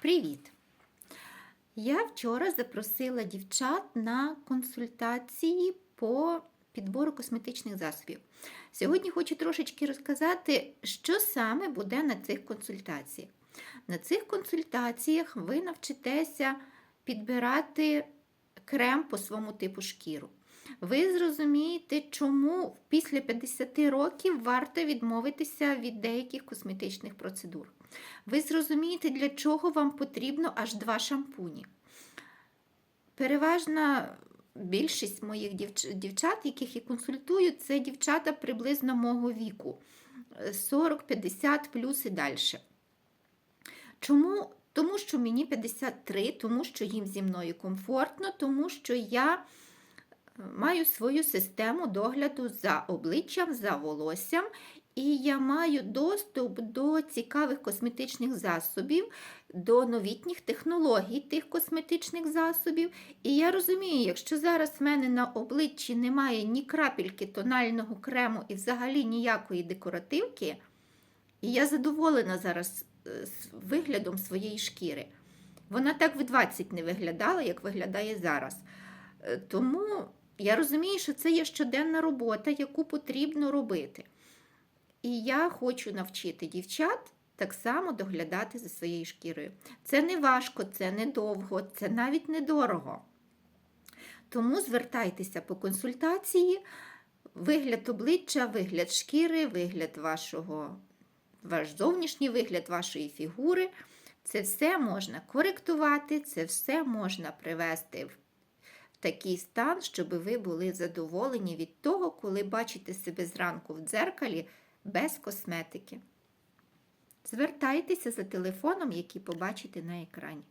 Привіт! Я вчора запросила дівчат на консультації по підбору косметичних засобів. Сьогодні хочу трошечки розказати, що саме буде на цих консультаціях. На цих консультаціях ви навчитеся підбирати крем по своєму типу шкіру. Ви зрозумієте, чому після 50 років варто відмовитися від деяких косметичних процедур. Ви зрозумієте, для чого вам потрібно аж два шампуні. Переважна більшість моїх дівч- дівчат, яких я консультую, це дівчата приблизно мого віку 40-50 плюс і далі. Чому? Тому що мені 53, тому що їм зі мною комфортно, тому що я маю свою систему догляду за обличчям, за волоссям, і я маю доступ до цікавих косметичних засобів, до новітніх технологій тих косметичних засобів. І я розумію, якщо зараз в мене на обличчі немає ні крапельки тонального крему і взагалі ніякої декоративки, і я задоволена зараз е, виглядом своєї шкіри. Вона так в 20 не виглядала, як виглядає зараз. Е, Тому я розумію, що це є щоденна робота, яку потрібно робити. І я хочу навчити дівчат так само доглядати за своєю шкірою. Це не важко, це не довго, це навіть недорого. Тому звертайтеся по консультації, вигляд обличчя, вигляд шкіри, вигляд вашого, ваш зовнішній вигляд вашої фігури. Це все можна коректувати, це все можна привести в такий стан, щоб ви були задоволені від того, коли бачите себе зранку в дзеркалі без косметики. Звертайтеся за телефоном, який побачите на екрані.